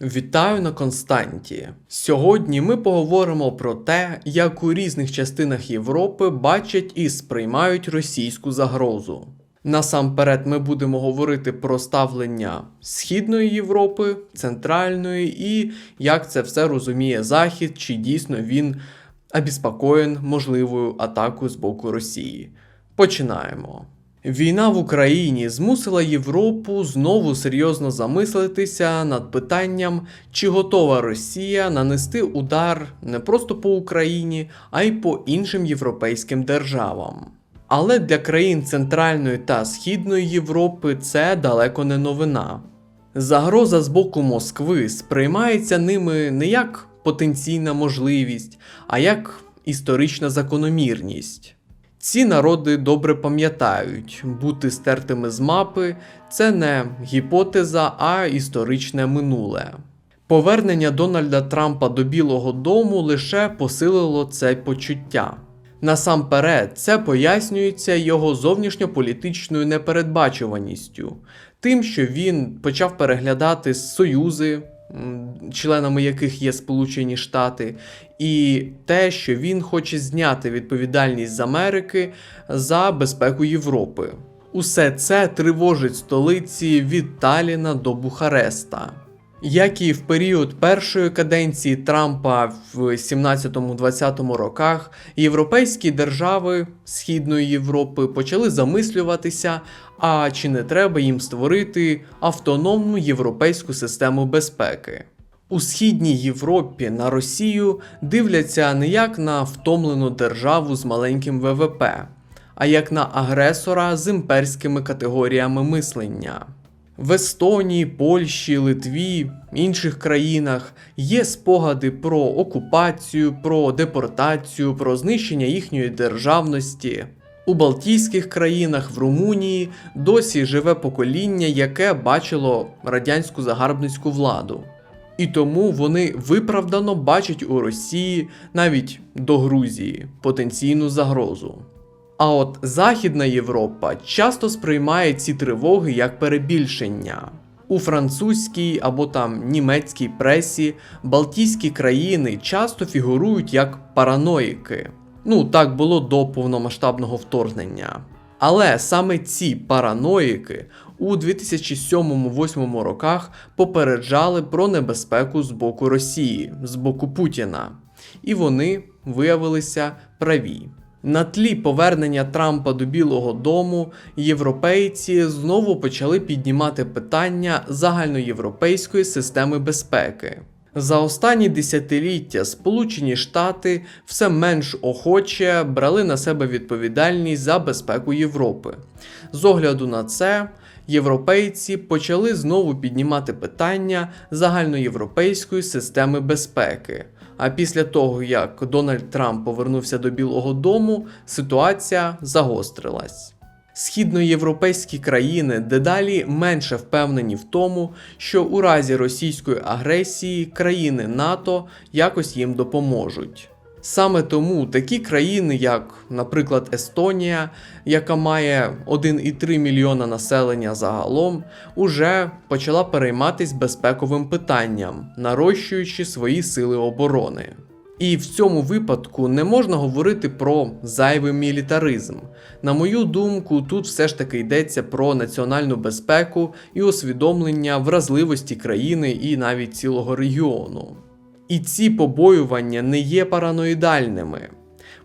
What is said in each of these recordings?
Вітаю на Константі. Сьогодні ми поговоримо про те, як у різних частинах Європи бачать і сприймають російську загрозу. Насамперед, ми будемо говорити про ставлення Східної Європи, Центральної і як це все розуміє Захід, чи дійсно він обіспокоєн можливою атакою з боку Росії. Починаємо. Війна в Україні змусила Європу знову серйозно замислитися над питанням, чи готова Росія нанести удар не просто по Україні, а й по іншим європейським державам. Але для країн Центральної та Східної Європи це далеко не новина. Загроза з боку Москви сприймається ними не як потенційна можливість, а як історична закономірність. Ці народи добре пам'ятають, бути стертими з мапи це не гіпотеза, а історичне минуле. Повернення Дональда Трампа до Білого Дому лише посилило це почуття. Насамперед, це пояснюється його зовнішньополітичною непередбачуваністю, тим, що він почав переглядати союзи, членами яких є Сполучені Штати, і те, що він хоче зняти відповідальність з Америки за безпеку Європи. Усе це тривожить столиці від Таліна до Бухареста. Як і в період першої каденції Трампа в 17-20 роках, європейські держави Східної Європи почали замислюватися, а чи не треба їм створити автономну європейську систему безпеки. У Східній Європі на Росію дивляться не як на втомлену державу з маленьким ВВП, а як на агресора з імперськими категоріями мислення. В Естонії, Польщі, Литві, інших країнах є спогади про окупацію, про депортацію, про знищення їхньої державності. У Балтійських країнах в Румунії досі живе покоління, яке бачило радянську загарбницьку владу. І тому вони виправдано бачать у Росії навіть до Грузії потенційну загрозу. А от Західна Європа часто сприймає ці тривоги як перебільшення. У французькій або там німецькій пресі Балтійські країни часто фігурують як параноїки. Ну, так було до повномасштабного вторгнення. Але саме ці параноїки у 2007-2008 роках попереджали про небезпеку з боку Росії, з боку Путіна, і вони виявилися праві. На тлі повернення Трампа до Білого Дому європейці знову почали піднімати питання загальноєвропейської системи безпеки. За останні десятиліття Сполучені Штати все менш охоче брали на себе відповідальність за безпеку Європи. З огляду на це, європейці почали знову піднімати питання загальноєвропейської системи безпеки. А після того, як Дональд Трамп повернувся до Білого Дому, ситуація загострилась. Східноєвропейські країни дедалі менше впевнені в тому, що у разі російської агресії країни НАТО якось їм допоможуть. Саме тому такі країни, як, наприклад, Естонія, яка має 1,3 мільйона населення загалом, уже почала перейматись безпековим питанням, нарощуючи свої сили оборони. І в цьому випадку не можна говорити про зайвий мілітаризм. На мою думку, тут все ж таки йдеться про національну безпеку і усвідомлення вразливості країни і навіть цілого регіону. І ці побоювання не є параноїдальними.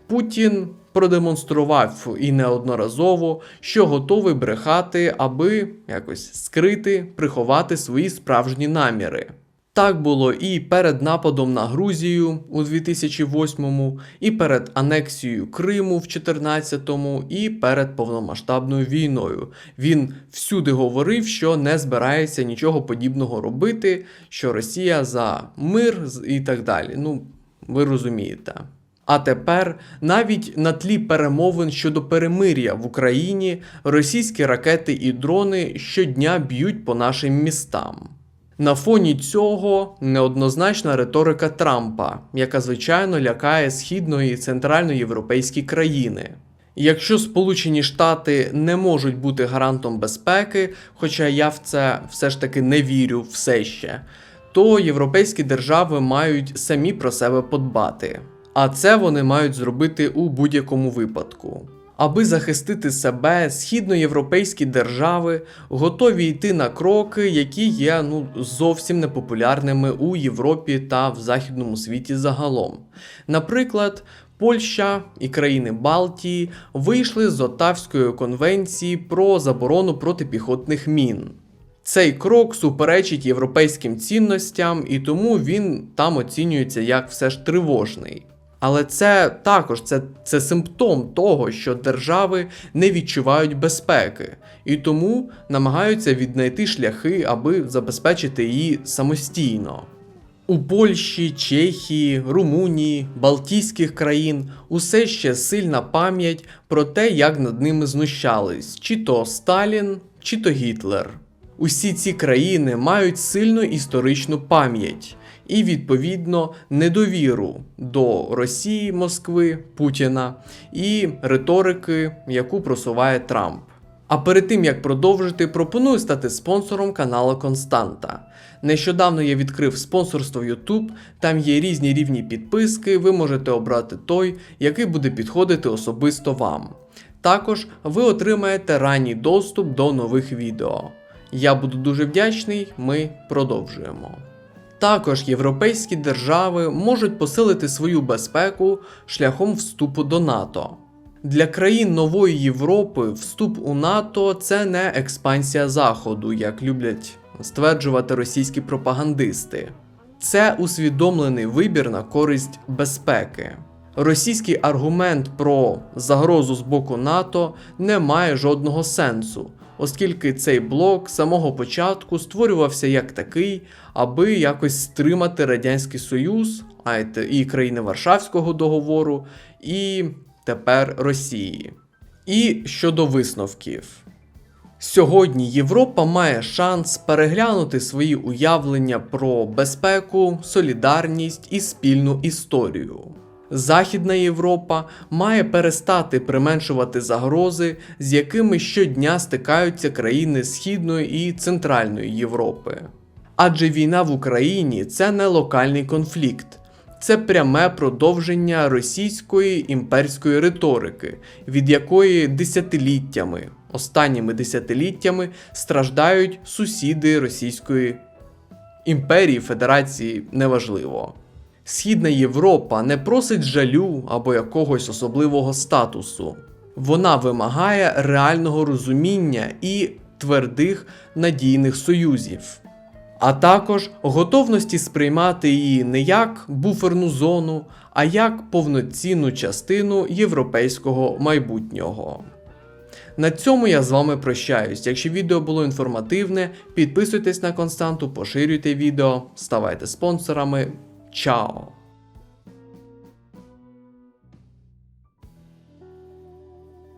Путін продемонстрував і неодноразово, що готовий брехати, аби якось скрити, приховати свої справжні наміри. Так було і перед нападом на Грузію у 2008-му, і перед анексією Криму в 2014-му, і перед повномасштабною війною. Він всюди говорив, що не збирається нічого подібного робити, що Росія за мир і так далі. Ну, ви розумієте. А тепер навіть на тлі перемовин щодо перемир'я в Україні російські ракети і дрони щодня б'ють по нашим містам. На фоні цього неоднозначна риторика Трампа, яка звичайно лякає східно і центральноєвропейські країни. Якщо Сполучені Штати не можуть бути гарантом безпеки, хоча я в це все ж таки не вірю все ще, то європейські держави мають самі про себе подбати. А це вони мають зробити у будь-якому випадку. Аби захистити себе, східноєвропейські держави готові йти на кроки, які є ну зовсім непопулярними у Європі та в західному світі загалом. Наприклад, Польща і країни Балтії вийшли з Отавської конвенції про заборону протипіхотних мін. Цей крок суперечить європейським цінностям, і тому він там оцінюється як все ж тривожний. Але це також це, це симптом того, що держави не відчувають безпеки і тому намагаються віднайти шляхи, аби забезпечити її самостійно. У Польщі, Чехії, Румунії, Балтійських країн усе ще сильна пам'ять про те, як над ними знущались, чи то Сталін, чи то Гітлер. Усі ці країни мають сильну історичну пам'ять і, відповідно, недовіру до Росії, Москви, Путіна і риторики, яку просуває Трамп. А перед тим як продовжити, пропоную стати спонсором каналу Константа. Нещодавно я відкрив спонсорство YouTube, там є різні рівні підписки, ви можете обрати той, який буде підходити особисто вам. Також ви отримаєте ранній доступ до нових відео. Я буду дуже вдячний, ми продовжуємо. Також європейські держави можуть посилити свою безпеку шляхом вступу до НАТО. Для країн нової Європи вступ у НАТО це не експансія Заходу, як люблять стверджувати російські пропагандисти. Це усвідомлений вибір на користь безпеки. Російський аргумент про загрозу з боку НАТО не має жодного сенсу, оскільки цей блок з самого початку створювався як такий, аби якось стримати Радянський Союз, а і країни Варшавського договору, і тепер Росії. І щодо висновків. Сьогодні Європа має шанс переглянути свої уявлення про безпеку, солідарність і спільну історію. Західна Європа має перестати применшувати загрози, з якими щодня стикаються країни Східної і Центральної Європи. Адже війна в Україні це не локальний конфлікт, це пряме продовження російської імперської риторики, від якої десятиліттями, останніми десятиліттями страждають сусіди Російської імперії, Федерації, неважливо. Східна Європа не просить жалю або якогось особливого статусу. Вона вимагає реального розуміння і твердих надійних союзів, а також готовності сприймати її не як буферну зону, а як повноцінну частину європейського майбутнього. На цьому я з вами прощаюсь. Якщо відео було інформативне, підписуйтесь на константу, поширюйте відео, ставайте спонсорами. Ciao